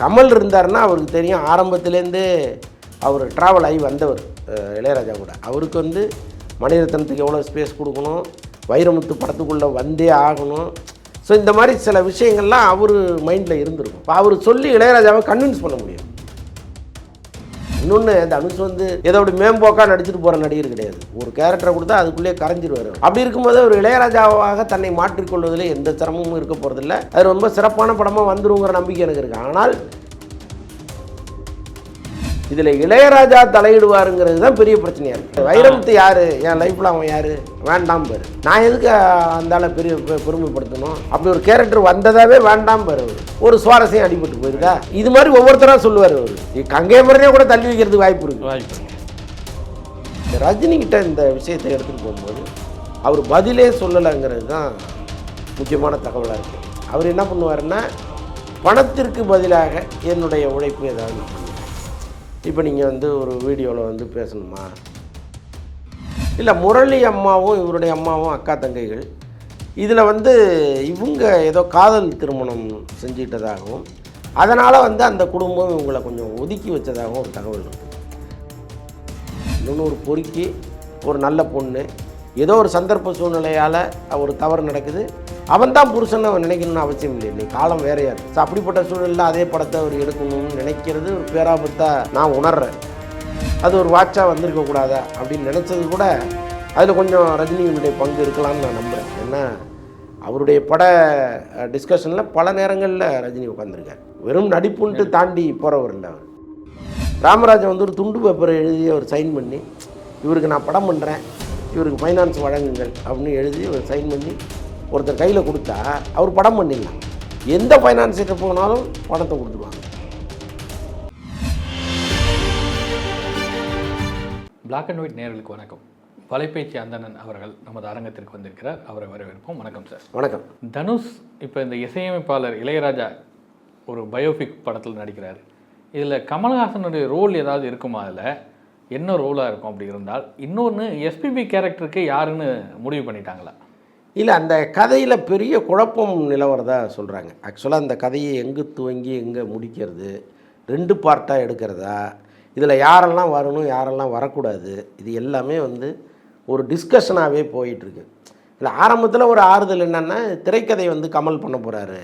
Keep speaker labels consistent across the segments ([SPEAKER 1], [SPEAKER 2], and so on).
[SPEAKER 1] கமல் இருந்தார்னா அவருக்கு தெரியும். ஆரம்பத்துலேருந்தே அவர் ட்ராவல் ஆகி வந்தவர் இளையராஜா கூட. அவருக்கு வந்து மணிரத்னத்துக்கு எவ்வளோ ஸ்பேஸ் கொடுக்கணும் வைரமுத்து படத்துக்குள்ளே வந்தே ஆகணும். ஸோ இந்த மாதிரி சில விஷயங்கள்லாம் அவர் மைண்டில் இருந்திருக்கும். இப்போ அவர் சொல்லி இளையராஜாவை கன்வின்ஸ் பண்ண முடியும். இன்னொன்று தனுஷ் வந்து ஏதோ அப்படி மேம்போக்கா நடிச்சிட்டு போகிற நடிகர் கிடையாது. ஒரு கேரக்டரை கொடுத்தா அதுக்குள்ளேயே கரைஞ்சிருவார். அப்படி இருக்கும்போது ஒரு இளையராஜாவாக தன்னை மாற்றிக்கொள்வதில் எந்த சிரமமும் இருக்க போகிறதில்ல அது ரொம்ப சிறப்பான படமாக வந்துருங்கிற நம்பிக்கை எனக்கு இருக்கு. ஆனால் இதில் இளையராஜா தலையிடுவாருங்கிறது தான் பெரிய பிரச்சனையாக இருக்குது வைரமுத்து யார்? என் லைஃப்பில் அவன் யார்? வேண்டாம் பாரு. நான் எதுக்கு அந்த ஆளை பெரிய பெருமைப்படுத்தணும்? அப்படி ஒரு கேரக்டர் வந்ததாவே வேண்டாம் பாரு அவரு. ஒரு சுவாரஸ்யம் அடிபட்டு போயிருக்கா இது மாதிரி ஒவ்வொருத்தராக சொல்லுவார் அவர். கங்கை மரனே கூட தள்ளி வைக்கிறதுக்கு வாய்ப்பு இருக்குது
[SPEAKER 2] வாய்ப்பு.
[SPEAKER 1] இந்த ரஜினி கிட்ட இந்த விஷயத்தை எடுத்துகிட்டு போகும்போது அவர் பதிலே சொல்லலைங்கிறது தான் முக்கியமான தகவலாக இருக்குது அவர் என்ன பண்ணுவாருன்னா பணத்திற்கு பதிலாக என்னுடைய உழைப்பு ஏதாவது இப்போ நீங்கள் வந்து ஒரு வீடியோவில் வந்து பேசணுமா? இல்லை முரளி அம்மாவும் இவருடைய அம்மாவும் அக்கா தங்கைகள் இதில் வந்து இவங்க ஏதோ காதல் திருமணம் செஞ்சுக்கிட்டதாகவும் அதனால் வந்து அந்த குடும்பம் இவங்களை கொஞ்சம் ஒதுக்கி வச்சதாகவும் ஒரு தகவல் இருக்குது இன்னொன்று ஒரு பொறுக்கி ஒரு நல்ல பொண்ணு ஏதோ ஒரு சந்தர்ப்ப சூழ்நிலையால் ஒரு தவறு நடக்குது. அவன் தான் புருஷன் அவன் நினைக்கணும்னு அவசியம் இல்லை. இன்னைக்கு காலம் வேறையா இருக்கு. ஸோ அப்படிப்பட்ட சூழலில் அதே படத்தை அவர் எடுக்கணும்னு நினைக்கிறது ஒரு பேராபத்தாக நான் உணர்றேன். அது ஒரு வாட்சாக வந்திருக்க கூடாதா அப்படின்னு நினச்சது கூட அதில் கொஞ்சம் ரஜினியினுடைய பங்கு இருக்கலாம்னு நான் நம்புகிறேன் ஏன்னா அவருடைய பட டிஸ்கஷனில் பல நேரங்களில் ரஜினி உட்காந்துருக்கார் வெறும் நடிப்புன்ட்டு தாண்டி போகிறவர் இல்லை அவர். ராமராஜன் வந்து ஒரு துண்டு பேப்பரை எழுதி அவர் சைன் பண்ணி இவருக்கு நான் படம் பண்ணுறேன் இவருக்கு ஃபைனான்ஸ் வழங்குங்கள் அப்படின்னு எழுதி அவர் சைன் பண்ணி ஒருத்தர் கையில் கொடுத்தா அவர் படம் பண்ணிடலாம். எந்த ஃபைனான்ஸ் கிட்ட போனாலும் பணத்தை கொடுத்துருவாங்க.
[SPEAKER 2] பிளாக் அண்ட் ஒயிட் நேயர்களுக்கு வணக்கம். வலைபேச்சு அந்தணன் அவர்கள் நமது அரங்கத்திற்கு வந்திருக்கிறார். அவரை வரவேற்போம். வணக்கம் சார்
[SPEAKER 1] வணக்கம்.
[SPEAKER 2] தனுஷ் இப்போ இந்த இசையமைப்பாளர் இளையராஜா ஒரு பயோபிக் படத்தில் நடிக்கிறார். இதில் கமல்ஹாசனுடைய ரோல் ஏதாவது இருக்குமா அதில்? என்ன ரோலாக இருக்கும் அப்படி இருந்தால்? இன்னொன்று எஸ்பிபி கேரக்டருக்கு யாருன்னு முடிவு பண்ணிட்டாங்களா?
[SPEAKER 1] இல்லை அந்த கதையில் பெரிய குழப்பம் நிலவரதா சொல்கிறாங்க ஆக்சுவலாக அந்த கதையை எங்கே துவங்கி எங்கே முடிக்கிறது? ரெண்டு பார்ட்டாக எடுக்கிறதா? இதில் யாரெல்லாம் வரணும் யாரெல்லாம் வரக்கூடாது? இது எல்லாமே வந்து ஒரு டிஸ்கஷனாகவே போயிட்டுருக்கு. இல்லை ஆரம்பத்தில் ஒரு ஆறுதல் என்னென்னா திரைக்கதை வந்து கமல் பண்ண போகிறாரு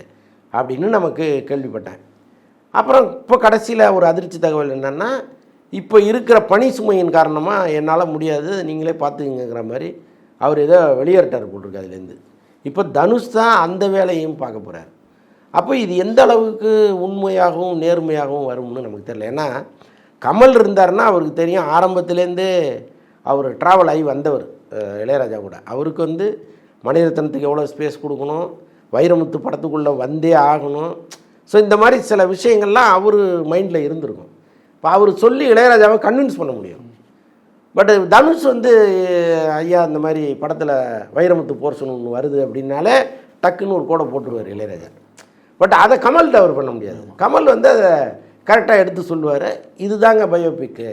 [SPEAKER 1] அப்படின்னு நமக்கு கேள்விப்பட்டேன். அப்புறம் இப்போ கடைசியில் ஒரு அதிர்ச்சி தகவல் என்னென்னா இப்போ இருக்கிற பணி சுமையின் காரணமாக என்னால் முடியாது நீங்களே பார்த்துக்கங்கிற மாதிரி அவர் ஏதோ வெளியேறிட்டார் போட்டிருக்கு அதுலேருந்து. இப்போ தனுஷ் தான் அந்த வேலையும் பார்க்க போகிறார் அப்போ இது எந்த அளவுக்கு உண்மையாகவும் நேர்மையாகவும் வரும்னு நமக்கு தெரியல. ஏன்னா கமல் இருந்தாருன்னா அவருக்கு தெரியும் ஆரம்பத்துலேருந்தே அவர் ட்ராவல் ஆகி வந்தவர் இளையராஜா கூட. அவருக்கு வந்து மணிரத்னத்துக்கு எவ்வளோ ஸ்பேஸ் கொடுக்கணும் வைரமுத்து படத்துக்குள்ளே வந்தே ஆகணும். ஸோ இந்த மாதிரி சில விஷயங்கள்லாம் அவர் மைண்டில் இருந்திருக்கும். இப்போ அவர் சொல்லி இளையராஜாவை கன்வின்ஸ் பண்ண முடியும். பட் தனுஷ் வந்து ஐயா இந்த மாதிரி படத்தில் வைரமுத்து போர்ஷன் ஒன்று வருது அப்படின்னாலே டக்குன்னு ஒரு கோடை போட்டுருவார் இளையராஜா. பட் அதை கமல்கிட்ட அவர் பண்ண முடியாது. கமல் வந்து அதை கரெக்டாக எடுத்து சொல்லுவார். இதுதாங்க பயோபிக்கு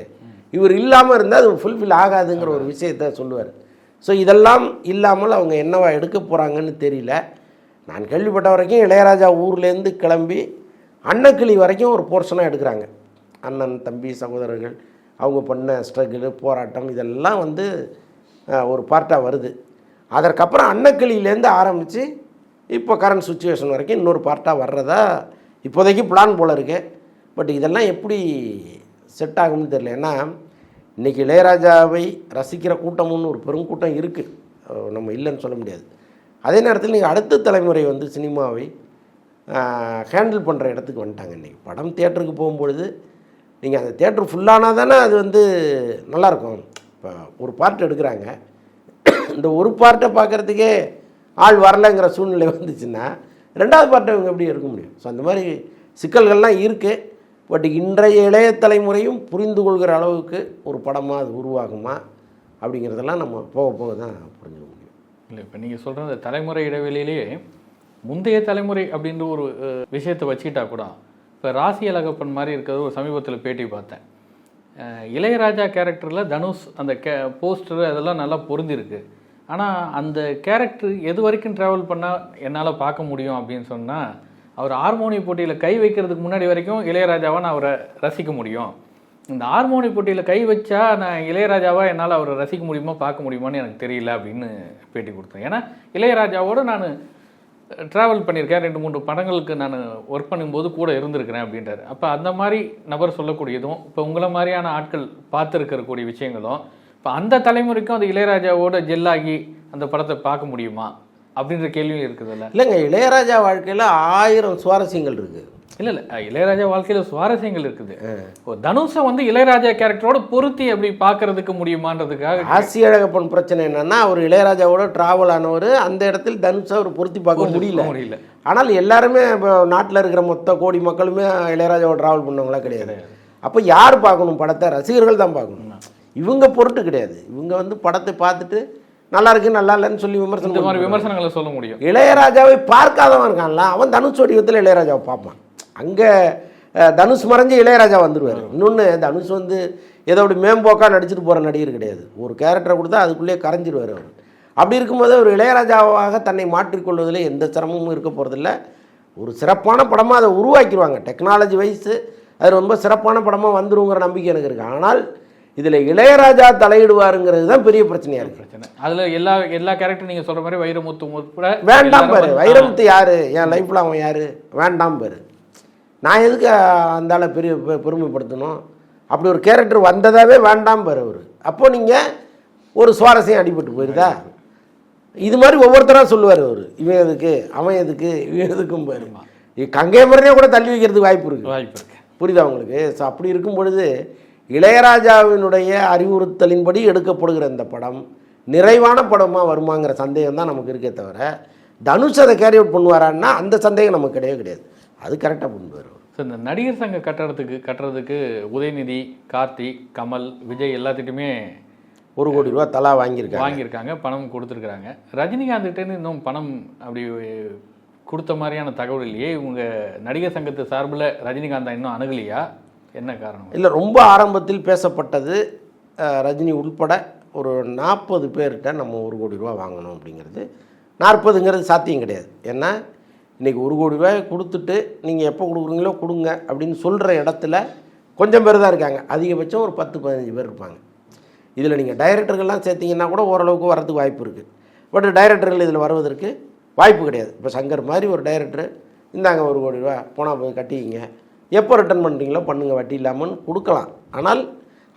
[SPEAKER 1] இவர் இல்லாமல் இருந்தால் அது ஃபுல்ஃபில் ஆகாதுங்கிற ஒரு விஷயத்த சொல்லுவார். ஸோ இதெல்லாம் இல்லாமல் அவங்க என்னவா எடுக்க போகிறாங்கன்னு தெரியல. நான் கேள்விப்பட்ட வரைக்கும் இளையராஜா ஊர்லேருந்து கிளம்பி அன்னக்கிளி வரைக்கும் ஒரு போர்ஷனாக எடுக்கிறாங்க. அண்ணன் தம்பி சகோதரர்கள் அவங்க பண்ண ஸ்ட்ரகிள் போராட்டம் இதெல்லாம் வந்து ஒரு பார்ட்டாக வருது. அதற்கப்புறம் அன்னக்கிளியிலேருந்து ஆரம்பித்து இப்போ கரண்ட் சுச்சுவேஷன் வரைக்கும் இன்னொரு பார்ட்டாக வர்றதா இப்போதைக்கு பிளான் போல் இருக்கு. பட் இதெல்லாம் எப்படி செட் ஆகும்னு தெரியல. ஏன்னா இன்றைக்கி இளையராஜாவை ரசிக்கிற கூட்டம்னு ஒரு பெருங்கூட்டம் இருக்குது நம்ம இல்லைன்னு சொல்ல முடியாது. அதே நேரத்தில் நீங்கள் அடுத்த தலைமுறை வந்து சினிமாவை ஹேண்டில் பண்ணுற இடத்துக்கு வந்துட்டாங்க. இன்றைக்கி படம் தேட்டருக்கு போகும்பொழுது நீங்கள் அந்த தேட்டர் ஃபுல்லானா தானே அது வந்து நல்லாயிருக்கும். இப்போ ஒரு பார்ட் எடுக்கிறாங்க. இந்த ஒரு பார்ட்டை பார்க்குறதுக்கே ஆள் வரலைங்கிற சூழ்நிலை வந்துச்சுன்னா ரெண்டாவது பார்ட்டை இவங்க எப்படி எடுக்க முடியும்? ஸோ அந்த மாதிரி சிக்கல்கள்லாம் இருக்குது பட் இன்றைய இளைய தலைமுறையும் புரிந்து கொள்கிற அளவுக்கு ஒரு படமாக அது உருவாகுமா அப்படிங்கிறதெல்லாம் நம்ம போக போக தான் புரிஞ்சுக்க முடியும்.
[SPEAKER 2] இல்லை இப்போ நீங்கள் சொல்கிற அந்த தலைமுறை இடைவெளியிலேயே முந்தைய தலைமுறை அப்படின்ற ஒரு விஷயத்தை வச்சுக்கிட்டா கூட இப்போ ராசி அழகப்பன் மாதிரி இருக்கிறது ஒரு சமீபத்தில் பேட்டி பார்த்தேன். இளையராஜா கேரக்டரில் தனுஷ் அந்த கே போஸ்டர் அதெல்லாம் நல்லா பொருந்திருக்கு. ஆனால் அந்த கேரக்டர் எது வரைக்கும் ட்ராவல் பண்ணால் என்னால் பார்க்க முடியும் அப்படின்னு சொன்னால் அவர் ஹார்மோனி போட்டியில் கை வைக்கிறதுக்கு முன்னாடி வரைக்கும் இளையராஜாவை நான் அவரை ரசிக்க முடியும். இந்த ஹார்மோனி போட்டியில் கை வச்சா நான் இளையராஜாவாக என்னால் அவரை ரசிக்க முடியுமா பார்க்க முடியுமான்னு எனக்கு தெரியல அப்படின்னு பேட்டி கொடுத்தேன். ஏன்னா இளையராஜாவோட நான் ட்ராவல் பண்ணியிருக்கேன். ரெண்டு மூன்று படங்களுக்கு நான் ஒர்க் பண்ணும்போது கூட இருந்திருக்கிறேன் அப்படின்றாரு. அப்போ அந்த மாதிரி நபர் சொல்லக்கூடியதும் இப்போ உங்களை மாதிரியான ஆட்கள் பார்த்துருக்கக்கூடிய விஷயங்களும் இப்போ அந்த தலைமுறைக்கும் அந்த இளையராஜாவோட ஜெல்லாகி அந்த படத்தை பார்க்க முடியுமா? அப்படின்ற கேள்வியும் இருக்குதுல்ல.
[SPEAKER 1] இல்லைங்க இளையராஜா வாழ்க்கையில் ஆயிரம் சுவாரஸ்யங்கள் இருக்குது
[SPEAKER 2] இல்லை இல்லை. இளையராஜா வாழ்க்கையில் சுவாரஸ்யங்கள் இருக்குது. தனுஷை வந்து இளையராஜா கேரக்டரோட பொருத்தி அப்படி பார்க்கறதுக்கு முடியுமான்றதுக்காக
[SPEAKER 1] ஆசி அழகப்பன் பிரச்சனை என்னன்னா அவர் இளையராஜாவோட டிராவல் ஆனவர் அந்த இடத்தில் தனுஷை அவர் பொருத்தி பார்க்க முடியல.
[SPEAKER 2] முடியல.
[SPEAKER 1] ஆனால் எல்லாருமே இப்போ நாட்டில் இருக்கிற மொத்த கோடி மக்களுமே இளையராஜாவோட டிராவல் பண்ணவங்களா கிடையாது. அப்போ யார் பார்க்கணும் படத்தை? ரசிகர்கள் தான் பார்க்கணும். இவங்க பொருட்டு கிடையாது. இவங்க வந்து படத்தை பார்த்துட்டு நல்லா இருக்கு நல்லா இல்லைன்னு சொல்லி விமர்சனம்.
[SPEAKER 2] விமர்சனங்களை சொல்ல முடியும்.
[SPEAKER 1] இளையராஜாவை பார்க்காதவன் இருக்கான்ல அவன் தனுஷ் வடிவத்தில் இளையராஜாவை பார்ப்பான். அங்கே தனுஷ் மறைஞ்சு இளையராஜா வந்துடுவார் இன்னொன்று தனுஷ் வந்து ஏதோ அப்படி மேம்போக்காக நடிச்சிட்டு போகிற நடிகர் கிடையாது. ஒரு கேரக்டரை கொடுத்தா அதுக்குள்ளேயே கரைஞ்சிருவார் அவர். அப்படி இருக்கும்போது ஒரு இளையராஜாவாக தன்னை மாற்றிக்கொள்வதில் எந்த சிரமமும் இருக்க போகிறதில்ல ஒரு சிறப்பான படமாக அதை உருவாக்கிடுவாங்க. டெக்னாலஜி வைஸு அது ரொம்ப சிறப்பான படமாக வந்துருங்கிற நம்பிக்கை எனக்கு இருக்குது ஆனால் இதில் இளையராஜா தலையிடுவாருங்கிறது தான் பெரிய பிரச்சனையாக இருக்குது
[SPEAKER 2] பிரச்சனை. அதுல எல்லா எல்லா கேரக்டர் நீங்க சொல்ற மாதிரி வைரமுத்து உட்பட
[SPEAKER 1] வேண்டாம் பாரு. வைரமுத்து யாரு? என் லைஃப்பில் அவன் யாரு? வேண்டாம் பாரு. நான் எதுக்கு அந்த ஆளை பெரிய பெருமைப்படுத்தணும்? அப்படி ஒரு கேரக்டர் வந்ததாவே வேண்டாம் பாரு அவர். அப்போ நீங்கள் ஒரு சுவாரஸ்யம் அடிபட்டு போயிருதா? இது மாதிரி ஒவ்வொருத்தராக சொல்லுவார் அவர். இவன் எதுக்கு? அவன் எதுக்கு? இவன் எதுக்கும் பாரு. கங்கை மரனே கூட தள்ளி வைக்கிறதுக்கு வாய்ப்பு இருக்குது
[SPEAKER 2] வாய்ப்பு
[SPEAKER 1] புரியுதா உங்களுக்கு? ஸோ அப்படி இருக்கும் பொழுது இளையராஜாவினுடைய அறிவுறுத்தலின்படி எடுக்கப்படுகிற இந்த படம் நிறைவான படமாக வருமாங்கிற சந்தேகம் தான் நமக்கு இருக்கே தவிர தனுஷ் அதை கேரி அவுட் பண்ணுவாரான்னா அந்த சந்தேகம் நமக்கு கிடையவே கிடையாது. அது கரெக்டாக பண்ணுவார் அவர்.
[SPEAKER 2] ஸோ இந்த நடிகர் சங்க கட்டுறதுக்கு கட்டுறதுக்கு உதயநிதி கார்த்திக் கமல் விஜய் எல்லாத்திட்டுமே
[SPEAKER 1] ஒரு கோடி ரூபா தலா வாங்கியிருக்காங்க.
[SPEAKER 2] வாங்கியிருக்காங்க பணம் கொடுத்துருக்குறாங்க. ரஜினிகாந்த்கிட்டேருந்து இன்னும் பணம் அப்படி கொடுத்த மாதிரியான தகவல் இல்லையே. இவங்க நடிகர் சங்கத்து சார்பில் ரஜினிகாந்த் இன்னும் அணுகலையா? என்ன காரணம்?
[SPEAKER 1] இல்லை ரொம்ப ஆரம்பத்தில் பேசப்பட்டது ரஜினி உள்பட ஒரு நாற்பது பேர்கிட்ட நம்ம ஒரு கோடி ரூபா வாங்கணும் அப்படிங்கிறது. நாற்பதுங்கிறது சாத்தியம் கிடையாது. ஏன்னா இன்றைக்கி ஒரு கோடி ரூபாய் கொடுத்துட்டு நீங்கள் எப்போ கொடுக்குறீங்களோ கொடுங்க அப்படின்னு சொல்கிற இடத்துல கொஞ்சம் பேர் தான் இருக்காங்க. அதிகபட்சம் ஒரு பத்து பதினஞ்சு பேர் இருப்பாங்க. இதில் நீங்கள் டைரக்டர்கள்லாம் சேர்த்தீங்கன்னா கூட ஓரளவுக்கு வரதுக்கு வாய்ப்பு இருக்குது பட் டைரக்டர்கள் இதில் வருவதற்கு வாய்ப்பு கிடையாது. இப்போ சங்கர் மாதிரி ஒரு டைரக்டர் இந்தாங்க ஒரு கோடி ரூபா போனால் போய் கட்டிக்கிங்க. எப்போ ரிட்டர்ன் பண்ணுறீங்களோ பண்ணுங்கள் வட்டி இல்லாமல் கொடுக்கலாம். ஆனால்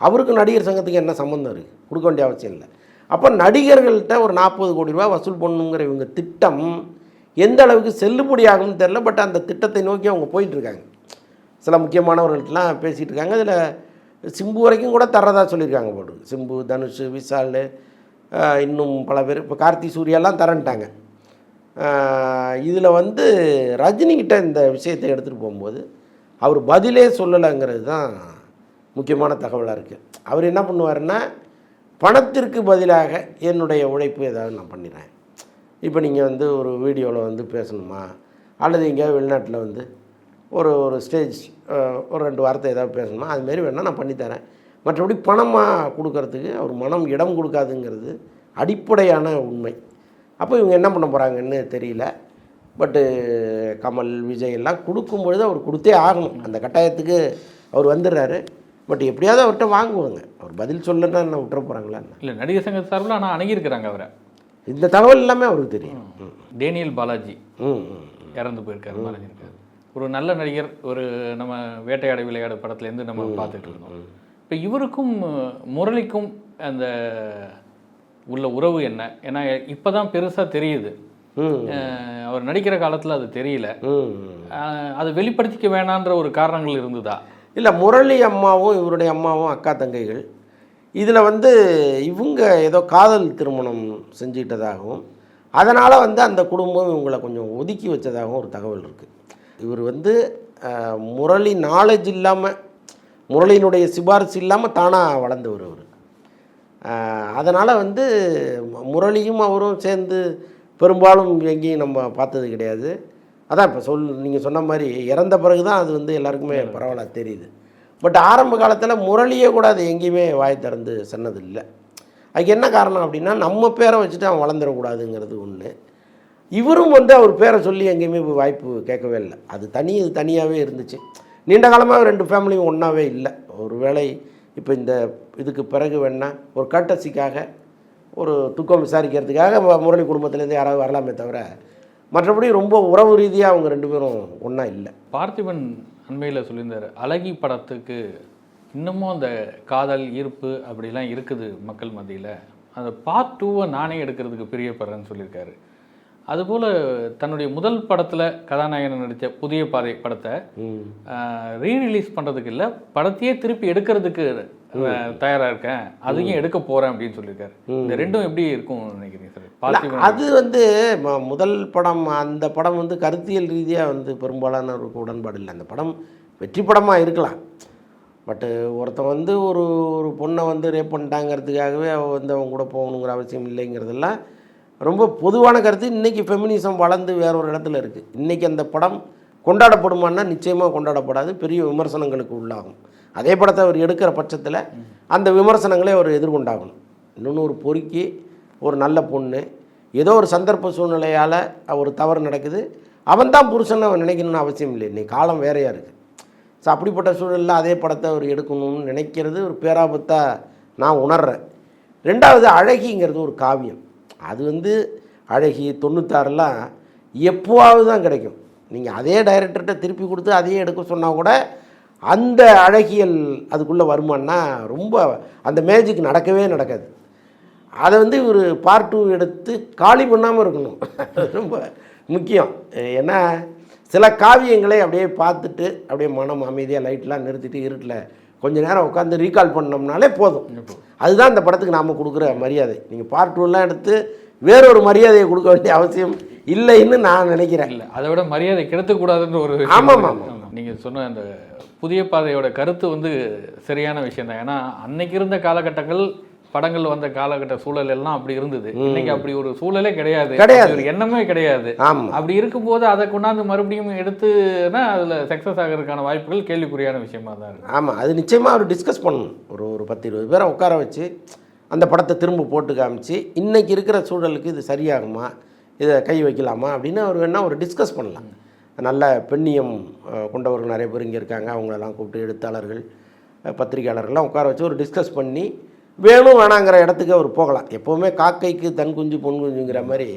[SPEAKER 1] அவருக்கு நடிகர் சங்கத்துக்கு என்ன சம்மந்தம் இருக்குது கொடுக்க வேண்டிய அவசியம் இல்லை. அப்போ நடிகர்கள்ட்ட ஒரு நாற்பது கோடி ரூபா வசூல் பண்ணுங்கிற இவங்க திட்டம் எந்த அளவுக்கு செல்லுபடியாகும்னு தெரில பட் அந்த திட்டத்தை நோக்கி அவங்க போயிட்டுருக்காங்க. சில முக்கியமானவர்கள்ட்டலாம் பேசிகிட்டு இருக்காங்க அதில் சிம்பு வரைக்கும் கூட தர்றதா சொல்லியிருக்காங்க போட்டு சிம்பு தனுஷ் விஷால் இன்னும் பல பேர். இப்போ கார்த்தி சூர்யாலாம் தரன்ட்டாங்க. இதில் வந்து ரஜினிகிட்ட இந்த விஷயத்தை எடுத்துகிட்டு போகும்போது அவர் பதிலே சொல்லலைங்கிறது தான் முக்கியமான தகவலாக இருக்குது அவர் என்ன பண்ணுவார்னா பணத்திற்கு பதிலாக என்னுடைய உழைப்பு ஏதாவது நான் பண்ணிடுறேன். இப்போ நீங்கள் வந்து ஒரு வீடியோவில் வந்து பேசணுமா? அல்லது எங்கேயாவது வெளிநாட்டில் வந்து ஒரு ஒரு ஸ்டேஜ் ஒரு ரெண்டு வார்த்தை ஏதாவது பேசணுமா? அதுமாரி வேணால் நான் பண்ணித்தரேன் மற்றபடி பணமாக கொடுக்கறதுக்கு அவர் மனம் இடம் கொடுக்காதுங்கிறது அடிப்படையான உண்மை. அப்போ இவங்க என்ன பண்ண போகிறாங்கன்னு தெரியல. பட்டு கமல் விஜய் எல்லாம் கொடுக்கும் பொழுது அவர் கொடுத்தே ஆகணும். அந்த கட்டாயத்துக்கு அவர் வந்துடுறாரு. பட் எப்படியாவது அவர்கிட்ட வாங்குவாங்க. அவர் பதில் சொல்லணுன்னா என்ன விட்டுற போகிறாங்களா
[SPEAKER 2] இல்லை நடிகர் சங்க சார்பில் ஆனால் அணுகியிருக்கிறாங்க அவரை.
[SPEAKER 1] இந்த தகவல் எல்லாமே அவருக்கு தெரியும்.
[SPEAKER 2] டேனியல் பாலாஜி இறந்து போயிருக்காரு மறைஞ்சிருக்காரு ஒரு நல்ல நடிகர் ஒரு நம்ம வேட்டையாட விளையாடு படத்துலேருந்து நம்ம பார்த்துட்டு இருந்தோம். இப்போ இவருக்கும் முரளிக்கும் அந்த உள்ள உறவு என்ன? ஏன்னா இப்போ தான் பெருசாக தெரியுது அவர் நடிக்கிற காலத்தில் அது தெரியல. அதை வெளிப்படுத்திக்க வேணான்ற ஒரு காரணங்கள் இருந்ததா?
[SPEAKER 1] இல்லை முரளி அம்மாவும் இவருடைய அம்மாவும் அக்கா தங்கைகள். இதில் வந்து இவங்க ஏதோ காதல் திருமணம் செஞ்சுக்கிட்டதாகவும் அதனால் வந்து அந்த குடும்பம் இவங்களை கொஞ்சம் ஒதுக்கி வச்சதாகவும் ஒரு தகவல் இருக்குது இவர் வந்து முரளி நாலேஜ் இல்லாமல் முரளியினுடைய சிபாரிசு இல்லாமல் தானாக வளர்ந்தவர் அவர் அதனால் வந்து முரளியும் அவரும் சேர்ந்து பெரும்பாலும் எங்கேயும் நம்ம பார்த்தது கிடையாது. அதான் இப்போ சொல் நீங்கள் சொன்ன மாதிரி இறந்த பிறகு தான் அது வந்து எல்லாருக்குமே பரவாயில்ல தெரியுது. பட் ஆரம்ப காலத்தில் முரளியே கூட அது எங்கேயுமே வாய் திறந்து சொன்னது இல்லை அதுக்கு என்ன காரணம் அப்படின்னா நம்ம பேரை வச்சுட்டு அவன் வளர்ந்துடக்கூடாதுங்கிறது ஒன்று இவரும் வந்து அவர் பேரை சொல்லி எங்கேயுமே போய் வாய்ப்பு கேட்கவே இல்லை. அது தனி இது தனியாகவே இருந்துச்சு. நீண்ட காலமாக ரெண்டு ஃபேமிலியும் ஒன்றாவே இல்லை. ஒரு வேளை இப்போ இந்த இதுக்கு பிறகு வேணால் ஒரு கட்டசிக்காக ஒரு துக்கம் விசாரிக்கிறதுக்காக முரளி குடும்பத்துலேருந்து யாராவது வரலாமே தவிர மற்றபடி ரொம்ப உறவு ரீதியாக அவங்க ரெண்டு பேரும் ஒன்றா இல்லை.
[SPEAKER 2] பார்த்திபன் அண்மையில் சொல்லியிருந்தார் அழகி படத்துக்கு இன்னமும் அந்த காதல் ஈர்ப்பு அப்படிலாம் இருக்குது மக்கள் மத்தியில். அந்த பார்ட் டூவை நானே எடுக்கிறதுக்கு பிரியப்படுறேன்னு சொல்லியிருக்காரு. அதுபோல் தன்னுடைய முதல் படத்தில் கதாநாயகன் நடித்த புதிய பாதை படத்தை
[SPEAKER 1] ம்.
[SPEAKER 2] ரீ ரிலீஸ் பண்ணுறதுக்கு இல்லை படத்தையே திருப்பி எடுக்கிறதுக்கு தயாராக இருக்கேன். அதையும் எடுக்க போகிறேன் அப்படின்னு சொல்லியிருக்காரு. இந்த ரெண்டும் எப்படி இருக்கும் நினைக்கிறீங்க சார்?
[SPEAKER 1] அது வந்து முதல் படம் அந்த படம் வந்து கருத்தியல் ரீதியாக வந்து பெரும்பாலானவருக்கு உடன்பாடு இல்லை. அந்த படம் வெற்றி படமாக இருக்கலாம். பட்டு ஒருத்தன் வந்து ஒரு ஒரு பொண்ணை வந்து ரேப் பண்ணிட்டாங்கிறதுக்காகவே அவ வந்து அவங்க கூட போகணுங்கிற அவசியம் இல்லைங்கிறதெல்லாம் ரொம்ப பொதுவான கருத்து. இன்றைக்கி ஃபெமினிசம் வளர்ந்து வேற ஒரு இடத்துல இருக்குது இன்றைக்கி அந்த படம் கொண்டாடப்படுமான்னா நிச்சயமாக கொண்டாடப்படாது. பெரிய விமர்சனங்களுக்கு உள்ளாகும். அதே படத்தை அவர் எடுக்கிற பட்சத்தில் அந்த விமர்சனங்களே அவர் எதிர்கொண்டாகணும். இன்னொன்று ஒரு பொறுக்கி ஒரு நல்ல பொண்ணு ஏதோ ஒரு சந்தர்ப்ப சூழ்நிலையால் ஒரு தவறு நடக்குது. அவன் தான் புருஷனை அவன் நினைக்கணும்னு அவசியம் இல்லை. இன்றைக்கி காலம் வேறையாக இருக்குது ஸோ அப்படிப்பட்ட சூழலில் அதே படத்தை அவர் எடுக்கணும்னு நினைக்கிறது ஒரு பேராபத்தாக நான் உணர்கிறேன் ரெண்டாவது அழகிங்கிறது ஒரு காவியம். அது வந்து அழகி தொண்ணூத்தாறுலாம் எப்போவாவது தான் கிடைக்கும். நீங்கள் அதே டைரக்டர்கிட்ட திருப்பி கொடுத்து அதையே எடுக்க சொன்னால் கூட அந்த அழகியல் அதுக்குள்ளே வருமானா ரொம்ப அந்த மேஜிக் நடக்கவே நடக்காது. அதை வந்து ஒரு பார்ட் டூ எடுத்து காலி பண்ணாமல் இருக்கணும். ரொம்ப முக்கியம். ஏன்னா சில காவியங்களை அப்படியே பார்த்துட்டு அப்படியே மனம் அமைதியாக லைட்லாம் நிறுத்திட்டு இருட்டில் கொஞ்ச நேரம் உட்காந்து ரீகால் பண்ணோம்னாலே போதும். அதுதான் இந்த படத்துக்கு நாம் கொடுக்குற மரியாதை. நீங்கள் பார்ட் டூலாம் எடுத்து வேறொரு மரியாதையை கொடுக்க வேண்டிய அவசியம் இல்லைன்னு நான் நினைக்கிறேன்.
[SPEAKER 2] இல்லை அதை விட மரியாதை கெடுத்துக்கூடாதுன்ற ஒரு
[SPEAKER 1] ஆமாம்,
[SPEAKER 2] இருக்கு. ஆமா. நீங்க சொன்ன அந்த புதிய பாதையோட கருத்து வந்து சரியான விஷயம் தான் ஏன்னா அன்னைக்கு இருந்த காலகட்டங்கள் படங்கள் வந்த காலகட்ட சூழல் எல்லாம் அப்படி இருந்தது. இன்னைக்கு அப்படி ஒரு சூழலே கிடையாது.
[SPEAKER 1] கிடையாது.
[SPEAKER 2] ஒரு எண்ணமே கிடையாது.
[SPEAKER 1] ஆமாம்.
[SPEAKER 2] அப்படி இருக்கும்போது அதை கொண்டாந்து மறுபடியும் எடுத்துனா அதுல சக்சஸ் ஆகிறதுக்கான வாய்ப்புகள் கேள்விக்குறியான விஷயமா தான் இருக்கு.
[SPEAKER 1] ஆமாம் அது நிச்சயமாக அவர் டிஸ்கஸ் பண்ணணும். ஒரு ஒரு பத்து இருபது பேரை உட்கார வச்சு அந்த படத்தை திரும்ப போட்டு காமிச்சு இன்றைக்கி இருக்கிற சூழலுக்கு இது சரியாகுமா? இதை கை வைக்கலாமா அப்படின்னு அவர் வேணால் ஒரு டிஸ்கஸ் பண்ணலாம். நல்ல பெண்ணியம் கொண்டவர்கள் நிறைய பேர் இங்கே இருக்காங்க. அவங்களெல்லாம் கூப்பிட்டு எழுத்தாளர்கள் பத்திரிகையாளர்கள்லாம் உட்கார வச்சு ஒரு டிஸ்கஸ் பண்ணி வேணும் வேணாங்கிற இடத்துக்கு அவர் போகலாம். எப்போவுமே காக்கைக்கு தன் குஞ்சு பொன் குஞ்சுங்கிற மாதிரி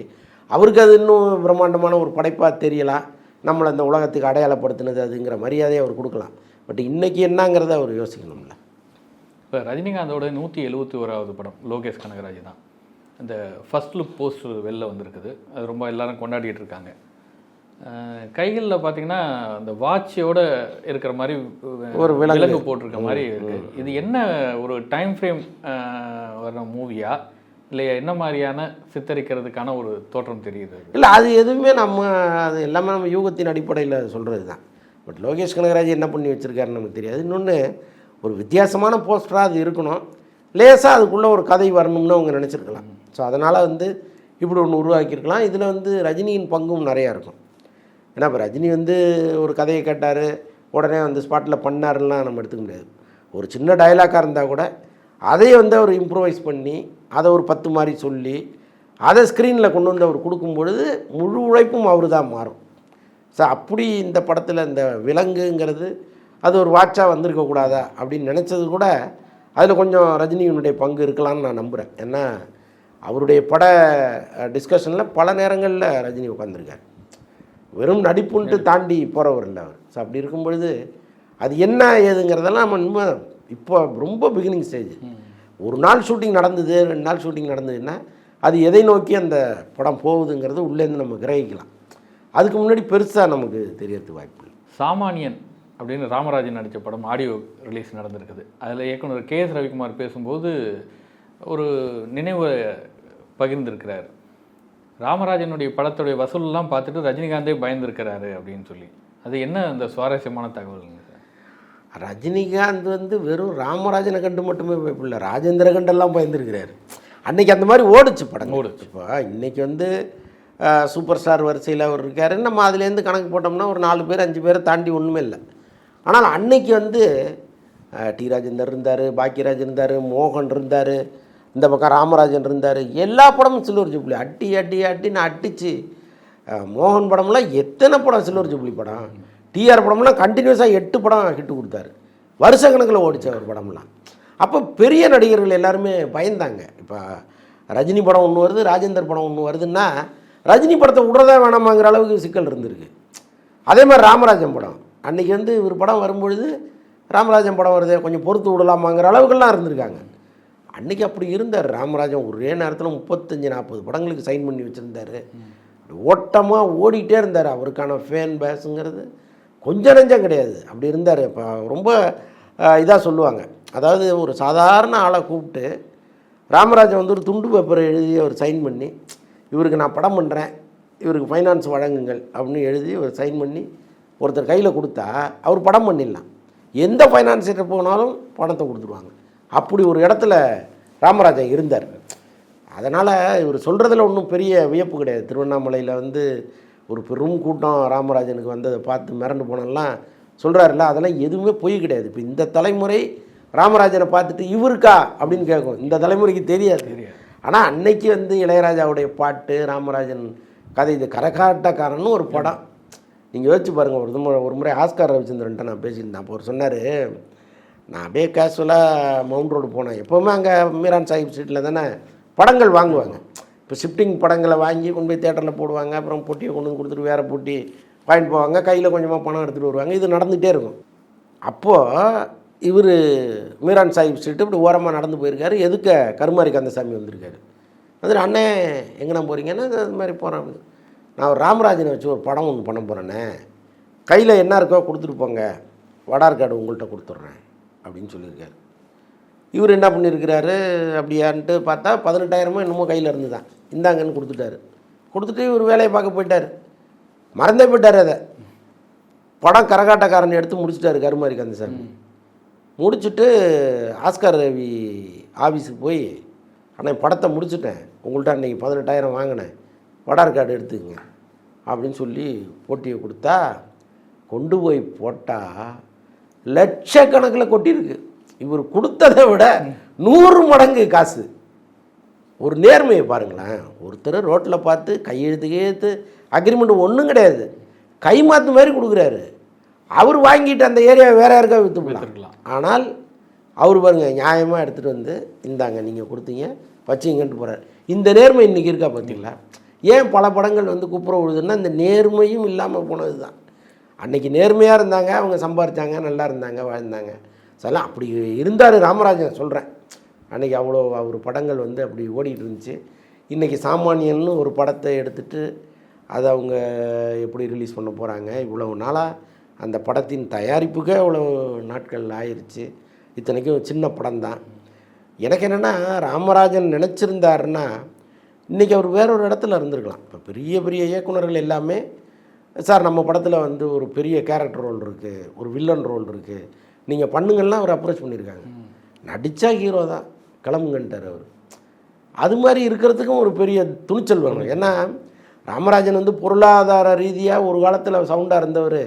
[SPEAKER 1] அவருக்கு அது இன்னும் பிரம்மாண்டமான ஒரு படைப்பாக தெரியலாம் நம்மளை இந்த உலகத்துக்கு அடையாளப்படுத்தினது அதுங்கிற மரியாதையை அவர் கொடுக்கலாம். பட் இன்றைக்கி என்னங்கிறத அவர் யோசிக்கணும்ல.
[SPEAKER 2] இப்போ ரஜினிகாந்தோட நூற்றி எழுபத்தி ஓராவது படம் லோகேஷ் கனகராஜ் தான். அந்த ஃபர்ஸ்ட் லுக் போஸ்டர் வெளில வந்திருக்குது. அது ரொம்ப எல்லாரும் கொண்டாடிட்டு இருக்காங்க. கைகளில் பார்த்தீங்கன்னா அந்த வாட்சோட இருக்கிற மாதிரி
[SPEAKER 1] ஒரு விலங்கு.
[SPEAKER 2] போட்டிருக்க மாதிரி இருக்கு. இது என்ன ஒரு டைம் ஃப்ரேம் வர்ற மூவியா இல்லை என்ன மாதிரியான சித்தரிக்கிறதுக்கான ஒரு தோற்றம் தெரியுது?
[SPEAKER 1] இல்லை அது எதுவுமே நம்ம அது எல்லாமே நம்ம யூகத்தின் அடிப்படையில் சொல்கிறது தான் பட் லோகேஷ் கனகராஜ் என்ன பண்ணி வச்சுருக்காருன்னு நமக்கு தெரியாது. இன்னொன்று ஒரு வித்தியாசமான போஸ்டராக அது இருக்கணும். லேசாக அதுக்குள்ளே ஒரு கதை வரணும்னு அவங்க நினச்சிருக்கலாம். ஸோ அதனால் வந்து இப்படி ஒன்று உருவாக்கியிருக்கலாம். இதில் வந்து ரஜினியின் பங்கும் நிறையா இருக்கும். ஏன்னா இப்போ ரஜினி வந்து ஒரு கதையை கேட்டார் உடனே வந்து ஸ்பாட்டில் பண்ணாருலாம் நம்ம எடுத்துக்க முடியாது. ஒரு சின்ன டைலாக்காக இருந்தால் கூட அதை வந்து அவர் இம்ப்ரூவைஸ் பண்ணி அதை ஒரு பத்து மாதிரி சொல்லி அதை ஸ்க்ரீனில் கொண்டு வந்து அவர் கொடுக்கும் பொழுது முழு உழைப்பும் அவர் தான் மாறும். ஸோ அப்படி இந்த படத்தில் இந்த விலங்குங்கிறது அது ஒரு வாட்சாக வந்திருக்கக்கூடாதா அப்படின்னு நினச்சது கூட அதில் கொஞ்சம் ரஜினியினுடைய பங்கு இருக்கலாம்னு நான் நம்புகிறேன் ஏன்னா அவருடைய பட டிஸ்கஷனில் பல நேரங்களில் ரஜினி உட்காந்துருக்கார் வெறும் நடிப்புன்ட்டு தாண்டி போகிறவர் இல்லை அவர். ஸோ அப்படி இருக்கும் பொழுது அது என்ன ஏதுங்கிறதெல்லாம் நம்ம இன்னும் இப்போ ரொம்ப பிகினிங் ஸ்டேஜ் ஒரு நாள் ஷூட்டிங் நடந்தது ரெண்டு நாள் ஷூட்டிங் நடந்ததுன்னா அது எதை நோக்கி அந்த படம் போகுதுங்கிறது உள்ளேருந்து நம்ம கிரகிக்கலாம். அதுக்கு முன்னாடி பெருசாக நமக்கு தெரியறதுக்கு வாய்ப்பு
[SPEAKER 2] சாமானியன் அப்படின்னு ராமராஜன் நடித்த படம் ஆடியோ ரிலீஸ் நடந்திருக்குது. அதில் இயக்குனர் கே எஸ் ரவிக்குமார் பேசும்போது ஒரு நினைவு பகிர்ந்திருக்கிறார். ராமராஜனுடைய படத்துடைய வசூல்லாம் பார்த்துட்டு ரஜினிகாந்தே பயந்துருக்கிறாரு அப்படின்னு சொல்லி. அது என்ன அந்த சுவாரஸ்யமான தகவலுங்க
[SPEAKER 1] ரஜினிகாந்த் வந்து வெறும் ராமராஜனை கண்டு மட்டுமே பயப்படல ராஜேந்திர கண்டெல்லாம் பயந்துருக்கிறாரு. அன்னைக்கு அந்த மாதிரி ஓடுச்சு படம்.
[SPEAKER 2] ஓடுச்சு.
[SPEAKER 1] இப்போ இன்னைக்கு வந்து சூப்பர் ஸ்டார் வரிசையில் அவர் இருக்காரு. நம்ம அதுலேருந்து கணக்கு போட்டோம்னா ஒரு நாலு பேர் அஞ்சு பேரை தாண்டி ஒன்றுமே இல்லை. ஆனால் அன்னைக்கு வந்து டி ராஜேந்தர் இருந்தார் பாக்கியராஜ் இருந்தார் மோகன் இருந்தார் இந்த பக்கம் ராமராஜன் இருந்தார். எல்லா படமும் சில்லூர் ஜூப்ளி. அட்டி அட்டி அட்டின்னு அட்டிச்சு மோகன் படம்லாம் எத்தனை படம் சில்லூர் ஜூப்ளி படம்? டிஆர் படம்லாம் கண்டினியூஸாக எட்டு படம் ஹிட்டு கொடுத்தாரு. வருஷக்கணக்கில் ஓடிச்ச ஒரு படம்லாம். அப்போ பெரிய நடிகர்கள் எல்லாருமே பயந்தாங்க. இப்போ ரஜினி படம் ஒன்று வருது ராஜேந்தர் படம் ஒன்று வருதுன்னா ரஜினி படத்தை விடுறதா வேணாமாங்கிற அளவுக்கு சிக்கல் இருந்திருக்கு. அதே மாதிரி ராமராஜன் படம். அன்றைக்கி வந்து இவர் படம் வரும்பொழுது ராமராஜன் படம் வருது கொஞ்சம் பொறுத்து விடலாமாங்கிற அளவுக்கெல்லாம் இருந்திருக்காங்க. அன்னைக்கு அப்படி இருந்தார். ராமராஜன் ஒரே நேரத்தில் முப்பத்தஞ்சு நாற்பது படங்களுக்கு சைன் பண்ணி வச்சுருந்தாரு. ஓட்டமாக ஓடிட்டே இருந்தார். அவருக்கான ஃபேன் பேஸுங்கிறது கொஞ்சம் நெஞ்சம் கிடையாது. அப்படி இருந்தார். இப்போ ரொம்ப இதாக சொல்லுவாங்க. அதாவது ஒரு சாதாரண ஆளை கூப்பிட்டு ராமராஜன் வந்து ஒரு துண்டு பேப்பரை எழுதி அவர் சைன் பண்ணி இவருக்கு நான் படம் பண்ணுறேன் இவருக்கு ஃபைனான்ஸ் வழங்குங்கள். அப்படின்னு எழுதி ஒரு சைன் பண்ணி ஒருத்தர் கையில் கொடுத்தா அவர் படம் பண்ணிடலாம். எந்த ஃபைனான்ஸிட்ட போனாலும் பணத்தை கொடுத்துருவாங்க. அப்படி ஒரு இடத்துல ராமராஜன் இருந்தார். அதனால் இவர் சொல்கிறதுல ஒன்றும் பெரிய வியப்பு கிடையாது. திருவண்ணாமலையில் வந்து ஒரு பெரும் கூட்டம் ராமராஜனுக்கு வந்ததை பார்த்து மிரண்டு போனெல்லாம் சொல்கிறாருல்ல அதெல்லாம் எதுவுமே பொய் கிடையாது. இப்போ இந்த தலைமுறை ராமராஜனை பார்த்துட்டு இவருக்கா அப்படின்னு கேட்கும். இந்த தலைமுறைக்கு தெரியாது. ஆனால் அன்னைக்கு வந்து இளையராஜாவுடைய பாட்டு ராமராஜன் கதை இது கரகாட்டக்காரன்னு ஒரு படம். நீங்கள் யோசிச்சு பாருங்கள் ஒரு ஒரு முறை ஆஸ்கார் ரவிச்சந்திரன்ட்ட நான் பேசியிருந்தேன். அப்போ அவர் சொன்னார் நான் அப்படியே கேஷுவலாக மவுண்ட் ரோடு போனேன். எப்போவுமே அங்கே மீரான் சாஹிப் ஸ்ட்ரீட்டில் தானே படங்கள் வாங்குவாங்க. இப்போ ஷிஃப்டிங் படங்களை வாங்கி கொண்டு போய் தேட்டரில் போடுவாங்க. அப்புறம் பொட்டியை கொண்டு வந்து கொடுத்துட்டு வேறு பொட்டி வாங்கிட்டு போவாங்க. கையில் கொஞ்சமாக பணம் எடுத்துகிட்டு வருவாங்க. இது நடந்துகிட்டே இருக்கும். அப்போது இவர் மீரான் சாஹிப் ஸ்ட்ரீட்டு இப்படி ஓரமாக நடந்து போயிருக்காரு. எதுக்க கருமாரி கந்தசாமி வந்திருக்காரு? வந்துட்டு அண்ணே எங்கண்ணா போகிறீங்கன்னா இது மாதிரி போகிறேன் அப்படின்னு. நான் ஒரு ராமராஜனை வச்சு ஒரு படம் ஒன்று பண்ண போகிறேண்ணே கையில் என்ன இருக்கோ கொடுத்துட்டு போங்க. வடார் கார்டு உங்கள்கிட்ட கொடுத்துட்றேன். அப்படின்னு சொல்லியிருக்காரு. இவர் என்ன பண்ணியிருக்கிறாரு அப்படியான்ட்டு பார்த்தா பதினெட்டாயிரமோ என்னமோ கையில் இருந்து தான் இந்தாங்கன்னு கொடுத்துட்டாரு. கொடுத்துட்டு இவர் வேலையை பார்க்க போயிட்டார். மறந்தே போயிட்டார் அதை. படம் கரகாட்டக்காரன் எடுத்து முடிச்சுட்டாரு கருமாரி கந்தசாமி முடிச்சுட்டு ஆஸ்கார் ரவி ஆஃபீஸுக்கு போய் அண்ணன் படத்தை முடிச்சுட்டேன். உங்கள்கிட்ட அன்றைக்கி பதினெட்டாயிரம் வாங்கினேன். வடார் கார்டு எடுத்துக்கங்க. அப்படின்னு சொல்லி போட்டியை கொடுத்தா கொண்டு போய் போட்டால் லட்சக்கணக்கில் கொட்டியிருக்கு. இவர் கொடுத்ததை விட நூறு மடங்கு காசு. ஒரு நேர்மையை பாருங்களேன். ஒருத்தர் ரோட்டில் பார்த்து கையெழுத்து கையெழுத்து அக்ரிமெண்ட் ஒன்றும் கிடையாது. கை மாற்று மாதிரி கொடுக்குறாரு. அவர் வாங்கிட்டு அந்த ஏரியா வேற யாருக்கா விற்றுக்கலாம்
[SPEAKER 2] வித்துருக்கலாம்.
[SPEAKER 1] ஆனால் அவர் பாருங்க நியாயமாக எடுத்துகிட்டு வந்து இந்தாங்க நீங்கள் கொடுத்தீங்க வச்சிங்கன்ட்டு போகிறார் இந்த நேர்மை இன்றைக்கி இருக்கா பார்த்தீங்களா? ஏன் பல படங்கள் வந்து குப்புற விழுதுன்னா இந்த நேர்மையும் இல்லாமல் போனது தான் அன்னைக்கு நேர்மையாக இருந்தாங்க அவங்க சம்பாதிச்சாங்க நல்லா இருந்தாங்க வாழ்ந்தாங்க. அதெல்லாம் அப்படி இருந்தார் ராமராஜன் சொல்கிறேன் அன்றைக்கி அவ்வளோ அவர் படங்கள் வந்து அப்படி ஓடிட்டு இருந்துச்சு. இன்றைக்கி சாமானியன்னு ஒரு படத்தை எடுத்துகிட்டு அதை அவங்க எப்படி ரிலீஸ் பண்ண போகிறாங்க இவ்வளவு நாளாக அந்த படத்தின் தயாரிப்புக்கே இவ்வளோ நாட்கள் ஆயிடுச்சு இத்தனைக்கும் சின்ன படம் தான் எனக்கு என்னென்னா ராமராஜன் நினச்சிருந்தாருன்னா இன்றைக்கி அவர் வேற ஒரு இடத்துல இருந்திருக்கலாம். இப்போ பெரிய பெரிய இயக்குனர்கள் எல்லாமே சார் நம்ம படத்தில் வந்து ஒரு பெரிய கேரக்டர் ரோல் இருக்குது ஒரு வில்லன் ரோல் இருக்குது நீங்கள் பண்ணுங்கள்லாம் அவர் அப்ரோச் பண்ணியிருக்காங்க நடித்தா ஹீரோ தான். கிளம்புங்கன்ட்டார் அவர். அது மாதிரி இருக்கிறதுக்கும் ஒரு பெரிய துணிச்சல் வேணும் ஏன்னா ராமராஜன் வந்து பொருளாதார ரீதியாக ஒரு காலத்தில் சவுண்டாக இருந்தவர்.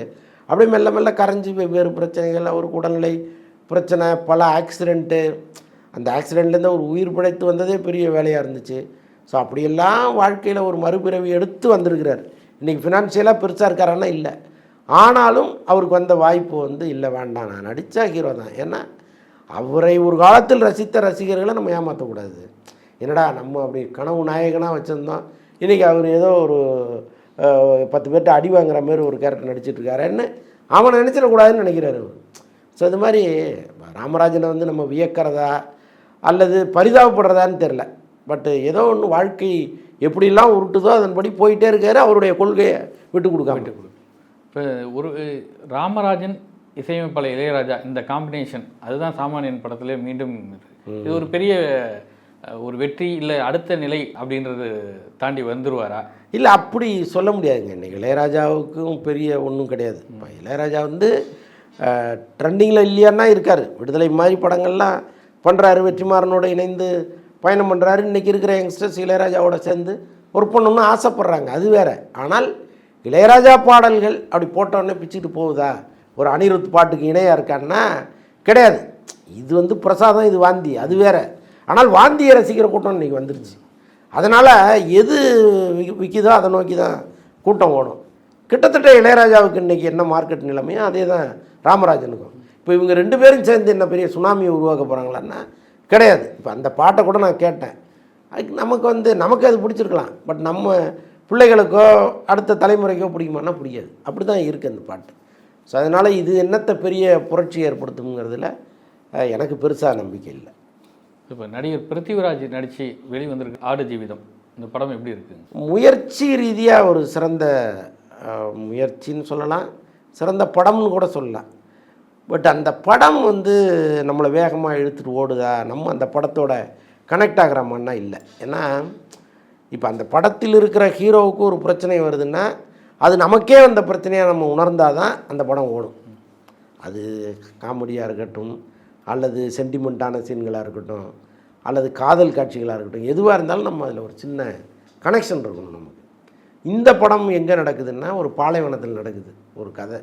[SPEAKER 1] அப்படியே மெல்ல மெல்ல கரைஞ்சி வெவ்வேறு பிரச்சனைகள் அவருக்கு உடல்நிலை பிரச்சனை பல ஆக்சிடெண்ட்டு அந்த ஆக்சிடெண்ட்லேருந்து ஒரு உயிர் பிழைத்து வந்ததே பெரிய வேலையாக இருந்துச்சு. ஸோ அப்படியெல்லாம் வாழ்க்கையில் ஒரு மறுபிறவி எடுத்து வந்திருக்கிறார். இன்றைக்கி ஃபினான்ஷியலாக பெருசாக இருக்காரான்னா இல்லை. ஆனாலும் அவருக்கு வந்த வாய்ப்பு வந்து இல்லை வேண்டாம். நான் நடித்தா ஹீரோ தான். ஏன்னா அவரை ஒரு காலத்தில் ரசித்த ரசிகர்களை நம்ம ஏமாற்றக்கூடாது என்னடா நம்ம அப்படி கனவு நாயகனாக வச்சுருந்தோம். இன்றைக்கி அவர் ஏதோ ஒரு பத்து பேர்ட்ட அடி வாங்குற மாதிரி ஒரு கேரக்டர் நடிச்சிட்டு இருக்காருன்னு நினச்சிடக்கூடாதுன்னு நினைக்கிறாரு அவர். ஸோ இது மாதிரி ராமராஜனை வந்து நம்ம வியக்கிறதா அல்லது பரிதாபப்படுறதான்னு தெரில பட்டு ஏதோ ஒன்று வாழ்க்கை எப்படிலாம் உருட்டுதோ அதன்படி போயிட்டே இருக்காரு அவருடைய கொள்கையை விட்டு கொடுக்காம.
[SPEAKER 2] இப்போ ஒரு ராமராஜன் இசையமைப்பாளர் இளையராஜா இந்த காம்பினேஷன் அதுதான் சாமானியன் படத்துல மீண்டும் இது. ஒரு பெரிய ஒரு வெற்றி இல்லை அடுத்த நிலை அப்படின்றது தாண்டி வந்துருவாரா?
[SPEAKER 1] இல்லை அப்படி சொல்ல முடியாதுங்க. இன்னைக்கு இளையராஜாவுக்கும் பெரிய ஒன்றும் கிடையாது. இப்போ இளையராஜா வந்து ட்ரெண்டிங்கில் இல்லையான்னா இருக்கார். விடுதலை மாதிரி படங்கள்லாம் பண்ணுறாரு வெற்றிமாறனோட இணைந்து பயணம் பண்ணுறாரு இன்றைக்கி இருக்கிற யங்ஸ்டர்ஸ் இளையராஜாவோட சேர்ந்து ஒர்க் பண்ணணும்னு ஆசைப்பட்றாங்க. அது வேற. ஆனால் இளையராஜா பாடல்கள் அப்படி போட்டோன்னே பிச்சுட்டு போகுதா? ஒரு அனிருத் பாட்டுக்கு இணையாக இருக்கான்னா கிடையாது. இது வந்து பிரசாதம் இது வாந்தி அது வேற. ஆனால் வாந்தியை ரசிக்கிற கூட்டம் இன்றைக்கி வந்துருச்சு. அதனால் எது விற்கிதோ அதை நோக்கி தான் கூட்டம் ஓடும். கிட்டத்தட்ட இளையராஜாவுக்கு இன்றைக்கி என்ன மார்க்கெட் நிலைமையோ அதே தான் ராமராஜனுக்கும். இப்போ இவங்க ரெண்டு பேரும் சேர்ந்து என்ன பெரிய சுனாமியை உருவாக்க போகிறாங்களான்னா கிடையாது. இப்போ அந்த பாட்டை கூட நான் கேட்டேன். அதுக்கு நமக்கு வந்து நமக்கு அது பிடிச்சிருக்கலாம். பட் நம்ம பிள்ளைகளுக்கோ அடுத்த தலைமுறைக்கோ பிடிக்குமானா பிடிக்காது. அப்படி தான் இருக்குது அந்த பாட்டு. ஸோ அதனால் இது என்னத்தை பெரிய புரட்சி ஏற்படுத்துங்கிறதுல எனக்கு பெருசாக நம்பிக்கை இல்லை.
[SPEAKER 2] இப்போ நடிகர் பிருத்திவிராஜ் நடித்து வெளிவந்திருக்கு ஆடு ஜீவிதம் இந்த படம் எப்படி இருக்குங்க
[SPEAKER 1] முயற்சி ரீதியாக ஒரு சிறந்த முயற்சின்னு சொல்லலாம். சிறந்த படம்னு கூட சொல்லலாம். பட் அந்த படம் வந்து நம்மளை வேகமாக இழுத்துட்டு ஓடுதா? நம்ம அந்த படத்தோட கனெக்ட் ஆகிறோமான்னா இல்லை. ஏன்னா இப்போ அந்த படத்தில் இருக்கிற ஹீரோவுக்கு ஒரு பிரச்சனை வருதுன்னா அது நமக்கே அந்த பிரச்சனையை நம்ம உணர்ந்தால் தான் அந்த படம் ஓடும். அது காமெடியாக இருக்கட்டும் அல்லது சென்டிமெண்ட்டான சீன்களாக இருக்கட்டும் அல்லது காதல் காட்சிகளாக இருக்கட்டும் எதுவாக இருந்தாலும் நம்ம அதில் ஒரு சின்ன கனெக்ஷன் இருக்கணும் நமக்கு. இந்த படம் எங்கே நடக்குதுன்னா ஒரு பாலைவனத்தில் நடக்குது ஒரு கதை.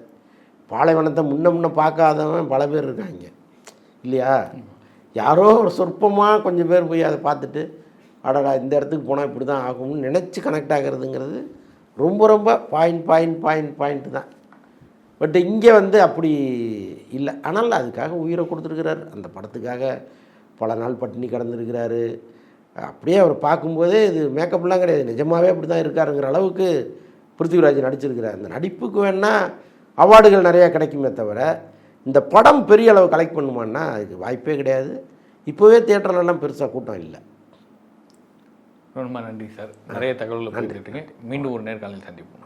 [SPEAKER 1] பாலைவனத்தை முன்ன முன்ன பார்க்காதவன் பல பேர் இருக்காங்க. இல்லையா? யாரோ ஒரு சொற்பமாக கொஞ்சம் பேர் போய் அதை பார்த்துட்டு அடடா இந்த இடத்துக்கு போனால் இப்படி தான் ஆகும்னு நினச்சி கனெக்ட் ஆகிறதுங்கிறது ரொம்ப ரொம்ப பாயிண்ட் பாயிண்ட் பாயிண்ட் பாயிண்ட் தான். பட் இங்கே வந்து அப்படி இல்லை. ஆனால் அதுக்காக உயிரை கொடுத்துருக்கிறார். அந்த படத்துக்காக பல நாள் பட்டினி கிடந்திருக்கிறாரு. அப்படியே அவர் பார்க்கும்போதே இது மேக்கப்லாம் கிடையாது. நிஜமாகவே அப்படி தான் இருக்காருங்கிற அளவுக்கு பிருத்திவிராஜ் நடிச்சிருக்கிறார். அந்த நடிப்புக்கு வேணால் அவார்டுகள் நிறையா கிடைக்குமே தவிர இந்த படம் பெரிய அளவு கலெக்ட் பண்ணுமான்னா அதுக்கு வாய்ப்பே கிடையாது. இப்போவே தியேட்டர்லலாம் பெருசாக கூட்டம் இல்லை.
[SPEAKER 2] ரொம்ப நன்றி சார். நிறைய தகவல்களை பேசிட்டுங்க மீண்டும் ஒரு நேர்காணலில் சந்திப்போம்.